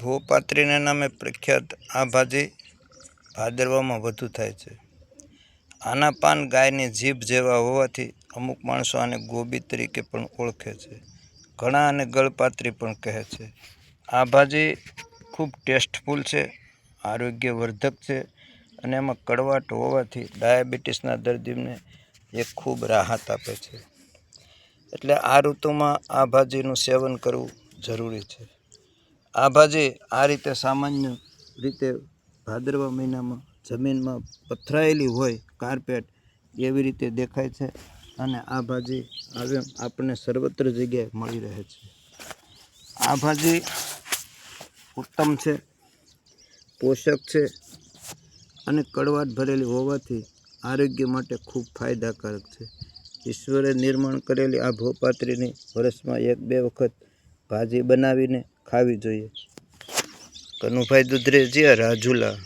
ભોપાત્રીના નામે પ્રખ્યાત આ ભાજી ભાદરવામાં વધુ થાય છે. આના પાન ગાયની જીભ જેવા હોવાથી અમુક માણસો આને ગોબી તરીકે પણ ઓળખે છે. ઘણા આને ગળપાત્રી પણ કહે છે. આ ભાજી ખૂબ ટેસ્ટફુલ છે, આરોગ્યવર્ધક છે અને એમાં કડવાટ હોવાથી ડાયાબિટીસના દર્દીને એ ખૂબ રાહત આપે છે. એટલે આ ઋતુમાં આ ભાજીનું સેવન કરવું જરૂરી છે. આ ભાજી આ રીતે સામાન્ય રીતે ભાદરવા મહિનામાં જમીનમાં પથરાયેલી હોય કાર્પેટ એવી રીતે દેખાય છે અને આ ભાજી આવે આપણને સર્વત્ર જગ્યાએ મળી રહે છે. આ ભાજી ઉત્તમ છે, પોષક છે અને કડવાટ ભરેલી હોવાથી આરોગ્ય માટે ખૂબ ફાયદાકારક છે. ઈશ્વરે નિર્માણ કરેલી આ ભોપાત્રીની વર્ષમાં એક બે વખત ભાજી બનાવીને ખાવી જોઈએ. કનુભાઈ દુધરેજી રાજુલા.